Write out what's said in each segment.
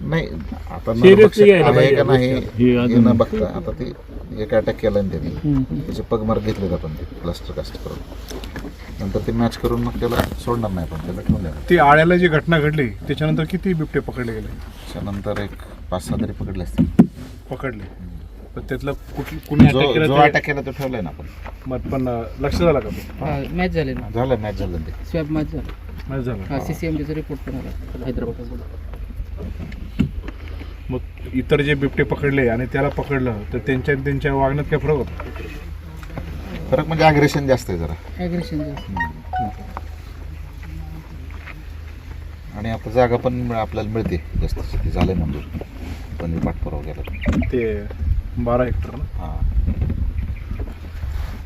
नाही. आता Seriously नरभक्षक घ्यायला आहे का नाही हे हे अजून- न बघता आता ते एक अटॅक केला ना त्यांनी. त्याचे पगमार घेतले आपण ते प्लास्टर कास्ट करून. नंतर ते मॅच करून मग त्याला सोडणार नाही पण त्याला ठेवलं ती आळ्याला जी घटना घडली त्याच्यानंतर किती बिबटे पकडले गेले? त्याच्यानंतर एक पाच सहा तरी पकडले असतील. पकडले. पण त्यातलं कुठली कुणी अटॅक जो केला अटॅक केला तो ठेवलाय ना आपण. मग पण अं, लक्ष झाला का? तो मॅच झाले ना. झालं मॅच झालं ते. स्वॅब मॅच झाला. नाही झाला. हा सी सी एम डीचा रिपोर्ट पण आला हैदराबाद मग इतर जे बिबटे पकडले आणि त्याला पकडलं तर त्यांच्या त्यांच्या वागण्यात काय फरक होता? फरक म्हणजे अग्रेशन जास्त आहे जरा. ॲग्रेशन आणि आता जागा पण आपल्याला मिळते जास्त. ते झालंय मंजूर. पण पाठपुरावा केला. ते बारा हेक्टर ना? हा.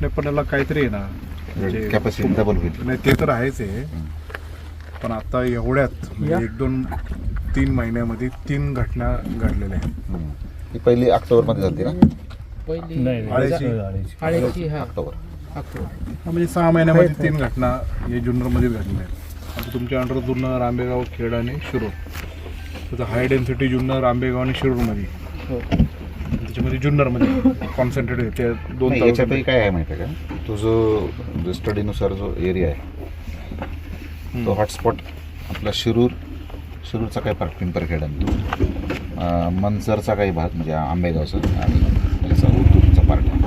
नाही पण याला काहीतरी आहे ना म्हणजे कॅपॅसिटी डबल होईल. नाही ते तर आहेच आहे. पण आता एवढ्यात म्हणजे एक दोन तीन महिन्यामध्ये तीन घटना घडलेल्या आहेत. ही पहिली ऑक्टोबरमध्ये झाली ना? पहिली नाही आळ्याची आळ्याची हा. ऑक्टोबर. ऑक्टोबर. म्हणजे सहा महिन्यामध्ये तीन घटना हे जुन्नरमध्ये घडलेल्या आहेत. आता तुमच्या अंडर जुन्नर आंबेगाव खेड आणि शिरूर. त्याचं हाय डेन्सिटी जुन्नर आंबेगाव आणि शिरूरमध्ये. हो. त्याच्यामध्ये जुन्नरमध्ये कॉन्सन्ट्रेट आहे. ते दोन नाही, तालुके याच्यातही काय आहे माहिती आहे का? तो जो जो स्टडीनुसार जो एरिया आहे तो हॉटस्पॉट आपला शिरूर शिरूरचा काही भाग पिंपरखेड आणि तो अं, मनसरचा काही भाग म्हणजे आंबेगावचा आणि याचा उतूरचा पार्ट आहे.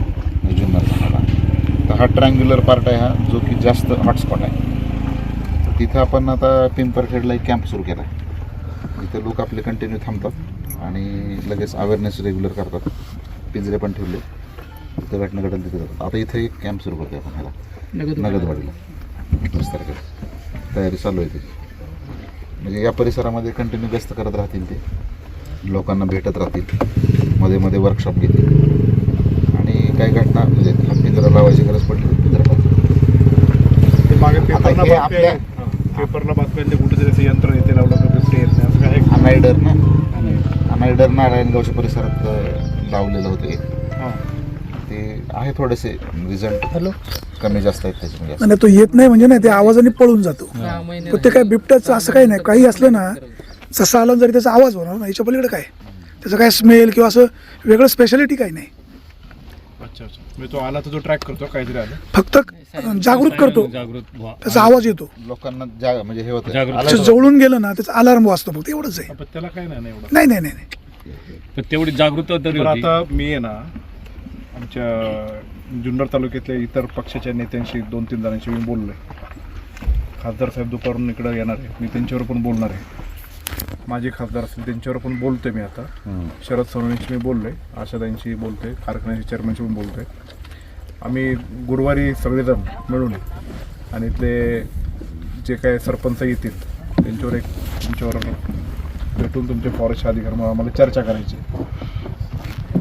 म्हणजे जुन्नरचा हा भाग. तर हा ट्रँग्युलर पार्ट आहे हा जो की जास्त हॉटस्पॉट आहे. तर तिथं आपण आता पिंपरखेडला एक कॅम्प सुरू केला. आहे तिथे लोक आपले कंटिन्यू थांबतात आणि लगेच अवेअरनेस रेग्युलर करतात. पिंजरे पण ठेवले. तिथं घटना घडेल तिथे जातात आता इथे एक कॅम्प सुरू करतोय आपण ह्याला. नगद नगदवाडीला. वीस तारखेला तयारी चालू आहे त्याची म्हणजे या परिसरामध्ये कंटिन्यू व्यस्त करत राहतील ते. लोकांना भेटत राहतील. मध्ये मध्ये वर्कशॉप घेतील. आणि काही घटना म्हणजे पिंजरा लावायची गरज पडली तर पिंजरा आपल्या- पेपरला बातम्या कुठेतरी असं यंत्र येते लावलं तर बिबटे येत नाही. असं काय? अनायडर ना? अनायडर नारायणगावच्या परिसरात लावलेलं होतं आहे थोडेसे रिझल्ट हॅलो? कमी जास्त आहेत त्याच्यामध्ये आणि तो येत नाही म्हणजे नाही ते आवाजाने पळून जातो. पण ते काय बिबट्याचं असं काही नाही. काही असलं ना जसं आलं जरी त्याचा आवाज होणार ना. याच्या पलीकडे काय? त्याचं काय स्मेल किंवा असं वेगळं स्पेशालिटी काही नाही. अच्छा अच्छा. म्हणजे तो आला तर तो ट्रॅक करतो काहीतरी आलं. फक्त जागृत करतो. जागृत व्हा. त्याचा आवाज येतो. लोकांना म्हणजे हे होतं. जागृत. आलं असं जवळून गेलं ना त्याचा अलार्म वाजतो फक्त एवढंच आहे. पण त्याला काय नाही ना एवढं. नाही नाही नाही तेवढी जागृतता तरी पण होती. आता मी आहे ना आमच्या जुन्नर तालुक्यातल्या इतर पक्षाच्या नेत्यांशी दोन तीन जणांशी मी बोललोय. खासदार साहेब दुपारून इकडं येणार आहे मी त्यांच्यावर पण बोलणार आहे. माझे खासदार असतील त्यांच्यावर पण बोलतोय मी आता. शरद सोनवणेंशी मी बोललोय. आशाताईंशी बोलतोय. कारखान्याच्या चेअरमनशी पण बोलतोय. आम्ही गुरुवारी सगळेजण मिळून आणि इथले जे काय सरपंच येतील त्यांच्यावर एक तुमच्यावर भेटून तुमचे फॉरेस्ट अधिकारी आम्हाला चर्चा करायची.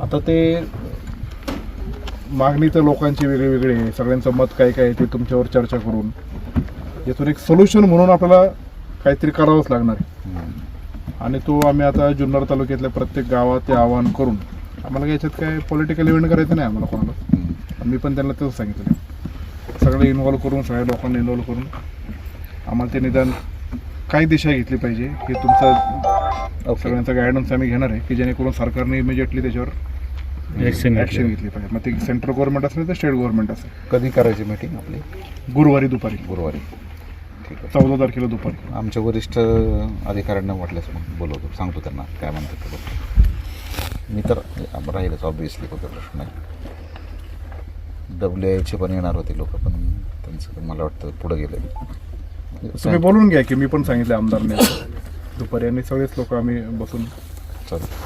आता ते मागणी तर लोकांची वेगळी वेगळी आहे. सगळ्यांचं मत काय काय आहे ते तुमच्यावर चर्चा करून यातून एक सोल्युशन म्हणून आपल्याला काहीतरी करावंच लागणार आहे. आणि तो आम्ही आता जुन्नर तालुक्यातल्या प्रत्येक गावात ते आवाहन करून आम्हाला याच्यात काय पॉलिटिकल इव्हेंट करायचं नाही आम्हाला कोणाला. मी पण त्यांना तसं सांगितलं. सगळे इन्व्हॉल्व करून सगळ्या लोकांना इन्व्हॉल्व करून आम्हाला ते निदान काय दिशा घेतली पाहिजे हे तुमचा सगळ्यांचा गायडन्स आम्ही घेणार आहे की जेणेकरून सरकारने इमिजिएटली त्याच्यावर Action ॲक्शन घेतली. पाहिजे. मग ते सेंट्रल गव्हर्नमेंट असेल तर स्टेट गव्हर्नमेंट असेल. कधी करायची मीटिंग आपली? गुरुवारी दुपारी. गुरुवारी. ठीक आहे. चौदा तारखेला दुपारी. आमच्या वरिष्ठ अधिकाऱ्यांना वाटल्यास मग बोलवतो. सांगतो त्यांना काय म्हणतात ते बघतो. मी तर राहीलच ऑब्विसली कुठे प्रश्न नाही. डब्ल्यू आयचे पण येणार होते लोक पण त्यांचं मला वाटतं पुढं गेलं. तुम्ही बोलून घ्या की मी पण सांगितलं आमदारने. दुपारी आणि सगळेच लोक आम्ही बसून. चालेल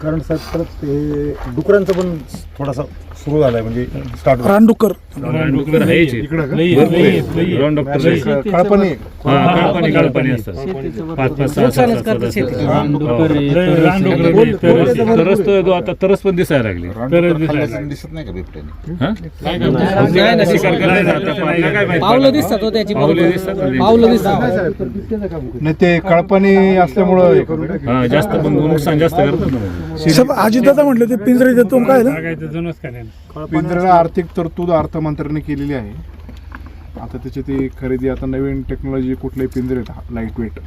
कारण साहेब परत ते डुकरांचं पण थोडासा सुरू झालाय म्हणजे स्टार्ट रानडुक्कर रानडुक्कर आहेच आहे. इकडं का? लई आहे, लई आहे, लई आहे. रान डॉक्टर लई आहे. काळपणी हा, काळपाणी काळपाणी असतात पाच पाच सहा सहा सात सात असतात. लई रानडुक्कर लई तरस तरस तो येतो आता तरस पण दिसायला लागली तरस रानडुक्कर दिसायला खाल्ल्याचं लागली. दिसत नाही का बिबट्याने हा? नाही ना, शिकार करायला जातात, आपल्याला काय माहिती? पावलं दिसतात हो त्याची पावलं दिसतात म्हणजे. पावलं दिसतात नाही ते काळपणी असल्यामुळं हे करू नका. हा, जास्त पण नुकसान जास्त करतात ना. साहेब अजितदादा म्हटलं ते पिंजरे देतो काय झालं? पिंजऱ्याला आर्थिक तरतूद अर्थमंत्र्यांनी केलेली आहे. आता त्याची ती खरेदी आता नवीन टेक्नॉलॉजी कुठले पिंजरे आहेत? लाइट वेट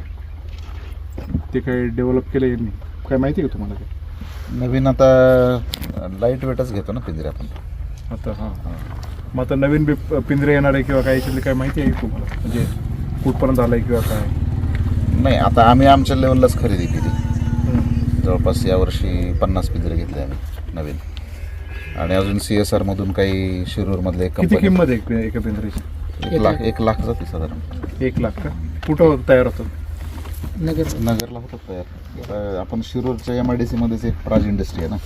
ते काही डेव्हलप केलं यांनी? काय माहिती आहे का तुम्हाला ते? नवीन आता लाइट वेटच घेतो ना पिंजरे आपण. आता हां. मग आता नवीन बी पिंजरे येणार आहे किंवा काय याच्यातली काय माहिती आहे का तुम्हाला? म्हणजे कुठपर्यंत आलं आहे किंवा काय? नाही आता आम्ही आमच्या लेवललाच खरेदी केली. जवळपास यावर्षी पन्नास पिंजरे घेतले आम्ही नवीन. आणि अजून सी एस आरमधून काही शिरूरमधले किती कंपनी किंमत आहे एक- एका पिंजऱ्याची एक लाख एक लाख जाते साधारण. एक लाख का? कुठं तयार होतं नगर नगरला होतात तयार. आता आपण शिरूरच्या एम आय डी सीमध्येच एक प्राज इंडस्ट्री आहे ना.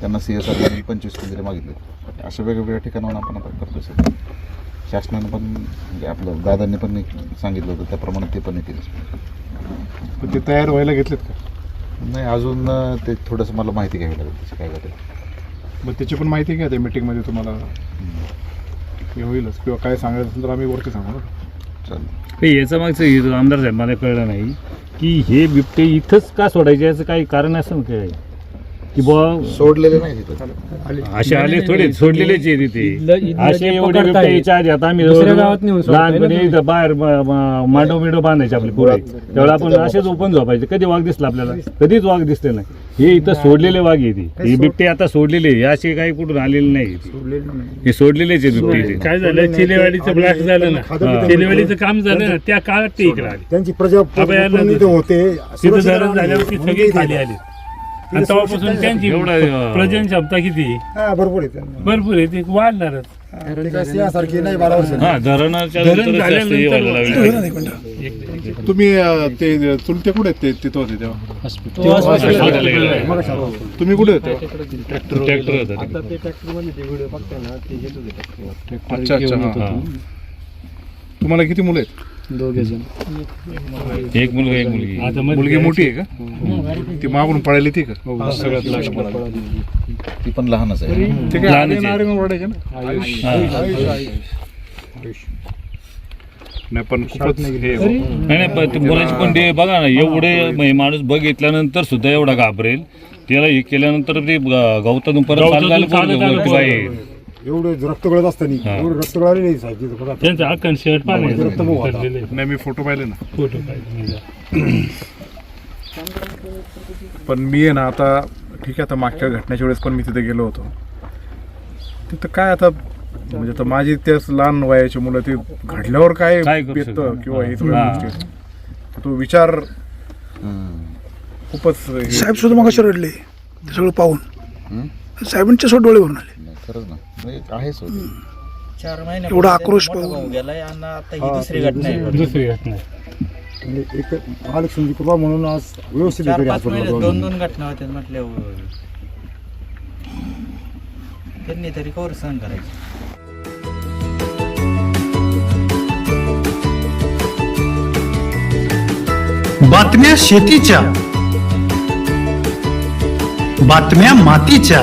त्यांना सी एस आर पंचवीस पिंजरे मागितले. अशा वेगवेगळ्या ठिकाणाहून आपण आता करतो सर शासनानं पण म्हणजे आपलं दादांनी पण एक सांगितलं होतं त्याप्रमाणे ते पण येतील. पण ते तयार व्हायला घेतलेत का? नाही अजून अं, ते थोडंसं मला माहिती घ्यावी लागेल त्याची काय घटेल मग त्याची पण माहिती घ्या त्या मीटिंगमध्ये तुम्हाला. हे होईलच. किंवा काय सांगायचं असेल तर आम्ही वरती सांगू ना. चालेल. याचं मागचं हे आमदार साहेब मला कळलं नाही की हे बिबटे इथंच का सोडायचे याचं काही कारण असं काय की बुवा सोडलेले नाही तिथं. असे आले थोडे सोडलेलेच आहे तिथे. इथलं- असे ते एवढे पकडताय. बिबटे याच्या आधी आता आम्ही दुसऱ्या गावात नेऊन लहानपणी. इथं बाहेर म- म- मांडव मिंडव बांधायचे आपले पुढे. त्यावेळेला आपण असेच ओपन झोपायचे. कधी वाघ दिसला आपल्याला? कधीच वाघ दिसले नाही. हे इथं सोडलेले वाघ आहे ते. हे बिबटे आता सोडलेले आहे. असे काही कुठून आलेले नाही ते. हे सोडलेलेच आहे बिबटे. काय झालं? चिलेवाडीचं ब्लास्ट झालं ना. चिलेवाडीचं काम झालं ना त्या काळात ते इकडे आले त्यांची प्रजा अभयारण्य होते. तिथं धरण. झाल्यावर ती सगळी खाली. आली. आणि तेव्हापासून त्यांची एवढा, अं, प्रजन क्षमता किती? हा भरपूर आहे त्यांना. भरपूर आहे. ते वाढणारच. सिंहासारखी नाही बारा वर्ष हा धरणाच्या धरण नंतरच जास्त हे झाल्यानंतर- व्हायला लागले. ठेवलं ना एक मिनिटं तुम्ही अं, ते चुलते कुठे आहेत ते? तिथं होते तेव्हा. गेलो. तुम्ही कुठे होते? ट्रॅक्टर होता. ते. अच्छा अच्छा हां हा. तुम्हाला किती मुलं आहेत? एक मुलगा एक मुलगी. आता मध्ये मुलगी मोठी आहे का? ती मागून पळाली ती का? सगळ्यात लक्ष ती पण लहानच आहे. ते काय लहानच आले आहे. नारिंग ओरडायचे ना हा. नाही पण खूपच हे हो. नाही नाही पण ते बोलायची पण ते बघा ना एवढे माणूस बघितल्यानंतर सुद्धा एवढा घाबरेल. त्याला हे केल्यानंतर ते गवतातून परत आलं वरती बाहेर. एवढे रक्त गळत असताना हा. एवढं रक्त गळाले नाही साहेब तिथं बघा. त्यांचं अक्कन शर्ट रक्त बघू आता. पाणी नाही मी फोटो पाहिले ना फोटो पाहिजे पण मी आहे ना आता ठीक आहे आता मागच्या घटनेच्या वेळेस पण मी तिथे गेलो होतो तिथं काय आता म्हणजे आता माझी त्याच लहान वयाची मुलं ती घडल्यावर काय काय करू येतं शकतात? किंवा हे हा. सगळ्या तो विचार. खूपच हे- साहेब सुद्धा मग रडले ते सगळं पाहून हम्म? साहेबांच्या सोड डोळे भरून आले खरंच ना चार महिने एवढा आक्रोश पाहून. गेलाय आणि आता ही दुसरी घटना आहे. दुसरी घटना म्हणजे एक महालक्ष्मीची कृपा म्हणून आज व्यवस्थित चार घरी पाच महिने हॉस्पिटलला दोन. दोन घटना होत्या म्हटल्यावर. त्यांनी तरी कवर सहन करायचं. बातम्या शेतीच्या बातम्या मातीच्या.